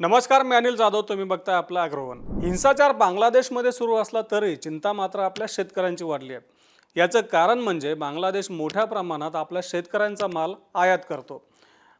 नमस्कार मी अनिल जाधव. तुम्ही बघताय आपला अग्रवन. हिंसाचार बांगलादेशमध्ये सुरू असला तरी चिंता मात्र आपल्या शेतकऱ्यांची वाढली आहे. याचं कारण म्हणजे बांगलादेश मोठ्या प्रमाणात आपल्या शेतकऱ्यांचा माल आयात करतो.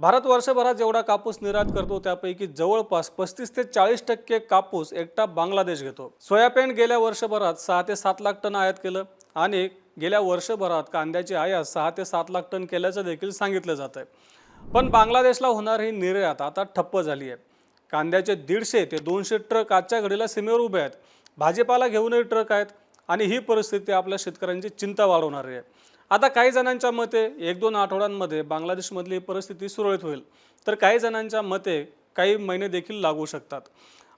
भारत वर्षभरात जेवढा कापूस निर्यात करतो त्यापैकी जवळपास पस्तीस ते चाळीस टक्के कापूस एकटा बांगलादेश घेतो. सोयाबीन गेल्या वर्षभरात सहा ते सात लाख टन आयात केलं आणि गेल्या वर्षभरात कांद्याची आयात सहा ते सात लाख टन केल्याचं देखील सांगितलं जात आहे पण बांगलादेशला होणारी निर्यात आता ठप्प झाली आहे. कांद्याचे दीडशे ते दोनशे ट्रक आजच्या घडीला सीमेवर उभे आहेत. भाजीपाला घेऊनही ट्रक आहेत आणि ही परिस्थिती आपल्या शेतकऱ्यांची चिंता वाढवणारी आहे. आता काही जणांच्या मते एक दोन आठवड्यांमध्ये बांगलादेशमधली परिस्थिती सुरळीत होईल. तर काही जणांच्या मते काही महिने देखील लागू शकतात.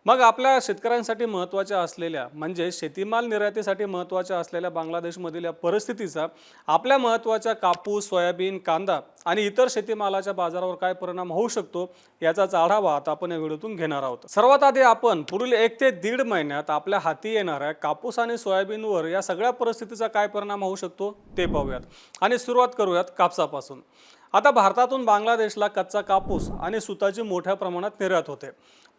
मग आपल्या शेतकऱ्यांसाठी महत्त्वाच्या असलेल्या म्हणजे शेतीमाल निर्यातीसाठी महत्त्वाच्या असलेल्या बांगलादेशमधील या परिस्थितीचा आपल्या महत्त्वाच्या कापूस सोयाबीन कांदा आणि इतर शेतीमालाच्या बाजारावर काय परिणाम होऊ शकतो याचाच आढावा आता आपण या व्हिडिओतून घेणार आहोत. सर्वात आधी आपण पुढील एक ते दीड महिन्यात आपल्या हाती येणाऱ्या कापूस आणि सोयाबीनवर या सगळ्या परिस्थितीचा काय परिणाम होऊ शकतो ते पाहूयात. आणि सुरुवात करूयात कापसापासून. आता भारतातून बांगलादेशला कच्चा कापूस आणि सुताची मोठ्या प्रमाणात निर्यात होते.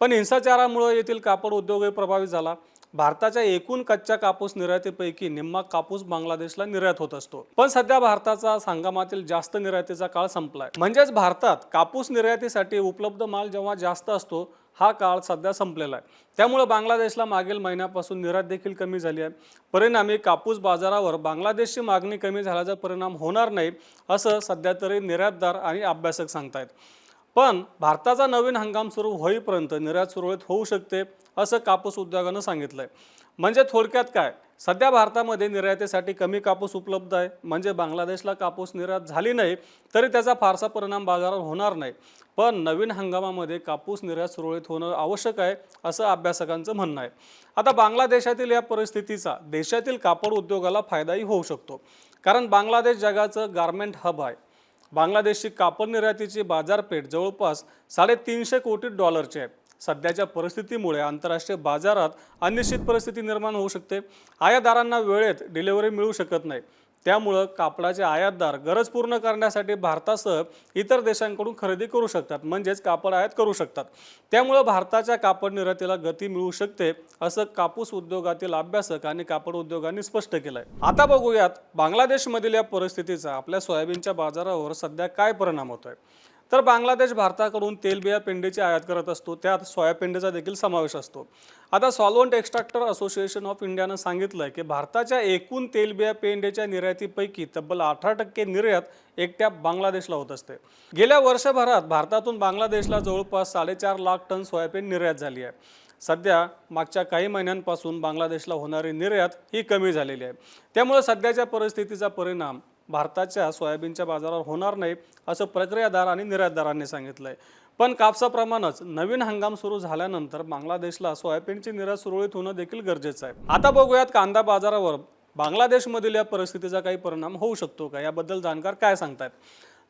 पण हिंसाचारामुळे येथील कापड उद्योगही प्रभावित झाला. भारताच्या एकूण कच्च्या कापूस निर्यातीपैकी निम्मा कापूस बांगलादेशला निर्यात होत असतो. पण सध्या भारताचा हंगामातील जास्त निर्यातीचा काळ संपलाय. म्हणजेच भारतात कापूस निर्यातीसाठी उपलब्ध माल जेव्हा जास्त असतो हा काळ सध्या संपलेला आहे. त्यामुळे बांगलादेशला मागील महिन्यापासून निर्यात देखील कमी झाली आहे. परिणामी कापूस बाजारावर बांगलादेशची मागणी कमी झाल्याचा परिणाम होणार नाही असं सध्या तरी निर्यातदार आणि अभ्यासक सांगतायत. पण भारताचा नवीन हंगाम सुरू होईपर्यंत निर्यात सुरळीत होऊ शकते असं कापूस उद्योगानं सांगितलं आहे म्हणजे थोडक्यात काय? सध्या भारतामध्ये निर्यातीसाठी कमी कापूस उपलब्ध आहे. म्हणजे बांगलादेशला कापूस निर्यात झाली नाही तरी त्याचा फारसा परिणाम बाजारावर होणार नाही. पण नवीन हंगामामध्ये कापूस निर्यात सुरळीत होणं आवश्यक आहे असं अभ्यासकांचं म्हणणं आहे. आता बांगलादेशातील या परिस्थितीचा देशातील कापड उद्योगाला फायदाही होऊ शकतो. कारण बांगलादेश जगाचं गारमेंट हब आहे. बांगलादेशची कापड निर्यातीची बाजारपेठ जवळपास साडेतीनशे कोटी डॉलरची आहे. सध्याच्या परिस्थितीमुळे आंतरराष्ट्रीय बाजारात अनिश्चित परिस्थिती निर्माण होऊ शकते. आयातदारांना वेळेत डिलिव्हरी मिळू शकत नाही. त्यामुळं कापडाचे आयातदार गरज पूर्ण करण्यासाठी भारतासह इतर देशांकडून खरेदी करू शकतात म्हणजेच कापड आयात करू शकतात. त्यामुळं भारताच्या कापड निर्यातीला गती मिळू शकते असं कापूस उद्योगातील अभ्यासक आणि कापड उद्योगांनी स्पष्ट केलं आहे आता बघूयात बांगलादेशमधील या परिस्थितीचा आपल्या सोयाबीनच्या बाजारावर सध्या काय परिणाम होतोय? तर बांगलादेश भारताकडून तेलबिया पेंडेची आयात करत असतो. त्यात सोयापेंडीचा देखील समावेश असतो. आता सॉल्वंट एक्स्ट्रॅक्टर असोसिएशन ऑफ इंडियानं सांगितलं की भारताच्या एकूण तेलबिया पेंडेच्या निर्यातीपैकी तब्बल अठरा टक्के निर्यात एकट्या बांगलादेशला होत असते. गेल्या वर्षभरात भारतातून बांगलादेशला जवळपास साडेचार लाख टन सोयाबीन निर्यात झाली आहे. सध्या मागच्या काही महिन्यांपासून बांगलादेशला होणारी निर्यात ही कमी झालेली आहे. त्यामुळे सध्याच्या परिस्थितीचा परिणाम भारताच्या सोयाबीनच्या बाजारावर होणार नाही असं प्रक्रियादार आणि निर्यातदारांनी सांगितलं आहे पण कापसाप्रमाणेच नवीन हंगाम सुरू झाल्यानंतर बांगलादेशला सोयाबीनची निर्यात सुरळीत होणं देखील गरजेचं आहे. आता बघूयात कांदा बाजारावर बांगलादेशमधील या परिस्थितीचा काही परिणाम होऊ शकतो का? याबद्दल जाणकार काय सांगतायत?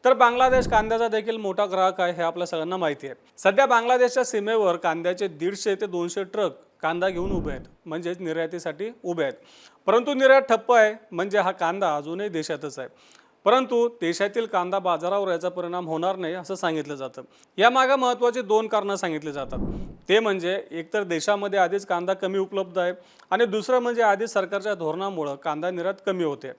तर बांगलादेश कांद्याचा देखील मोठा ग्राहक आहे हे आपल्या सगळ्यांना माहिती आहे. सध्या बांगलादेशच्या सीमेवर कांद्याचे दीडशे ते दोनशे ट्रक कांदा घेऊन उभे आहेत. म्हणजेच निर्यातीसाठी उभे आहेत. परंतु निर्यात ठप्प आहे. म्हणजे हा कांदा अजूनही देशातच आहे. परंतु देशातील कांदा बाजारावर याचा परिणाम होणार नाही असं सांगितलं जातं. यामागे महत्त्वाची दोन कारणं सांगितली जातात. ते म्हणजे एकतर देशामध्ये आधीच कांदा कमी उपलब्ध आहे आणि दुसरं म्हणजे आधीच सरकारच्या धोरणामुळं कांदा निर्यात कमी होते.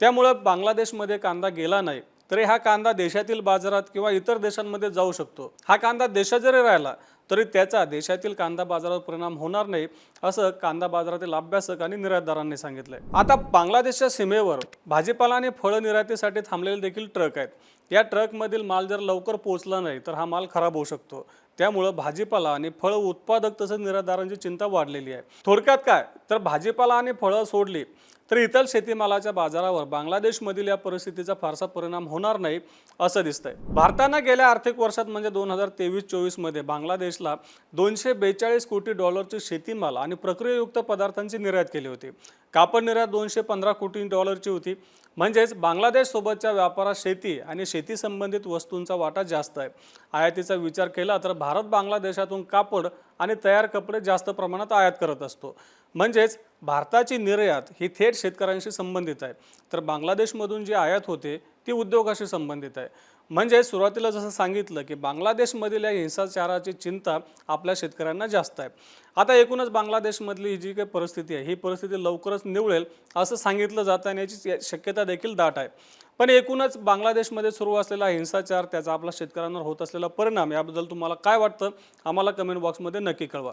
त्यामुळं बांगलादेशमध्ये कांदा गेला नाही तरी हा कांदा देशातील बाजारात किंवा इतर देशांमध्ये जाऊ शकतो. हा कांदा देशात जरी राहिला तरी त्याचा देशातील कांदा बाजारावर परिणाम होणार नाही असं कांदा बाजारातील अभ्यासक आणि निर्यातदारांनी सांगितलंय. आता बांगलादेशच्या सीमेवर भाजीपाला आणि फळं निर्यातीसाठी थांबलेले देखील ट्रक आहेत. या ट्रकमधील माल जर लवकर पोहोचला नाही तर हा माल खराब होऊ शकतो. त्यामुळं भाजीपाला आणि फळं उत्पादक तसंच निर्यातदारांची चिंता वाढलेली आहे. थोडक्यात काय? तर भाजीपाला आणि फळं सोडली तर इतर शेतीमालाच्या बाजारावर बांगलादेशमधील या परिस्थितीचा फारसा परिणाम होणार नाही असं दिसतंय. भारतानं गेल्या आर्थिक वर्षात म्हणजे दोन हजार तेवीस चोवीसमध्ये बांगलादेशला दोनशे बेचाळीस कोटी डॉलरची शेतीमाल आणि प्रक्रियायुक्त पदार्थांची निर्यात केली होती. कापड निर्यात दोनशे पंधरा कोटी डॉलरची होती. म्हणजेच बांगलादेशसोबतच्या व्यापारात शेती आणि शेती संबंधित वस्तूंचा वाटा जास्त आहे. आयातीचा विचार केला तर भारत बांगलादेशातून कापड आणि तयार कपडे जास्त प्रमाणात आयात करत असतो. म्हणजेच भारताची निर्यात ही थेट शेतकऱ्यांशी संबंधित आहे. तर बांगलादेशमधून जी आयात होते ती उद्योगाशी संबंधित आहे. म्हणजे सुरुवातीला जसं सांगितलं की बांगलादेशमधील या हिंसाचाराची चिंता आपल्या शेतकऱ्यांना जास्त आहे. आता एकूणच बांगलादेशमधली ही जी काही परिस्थिती आहे ही परिस्थिती लवकरच निवळेल असं सांगितलं जातं आणि याची शक्यता देखील दाट आहे. पण एकूणच बांगलादेशमध्ये सुरू असलेला हिंसाचार त्याचा आपल्या शेतकऱ्यांवर होत असलेला परिणाम याबद्दल तुम्हाला काय वाटतं? आम्हाला कमेंट बॉक्समध्ये नक्की कळवा.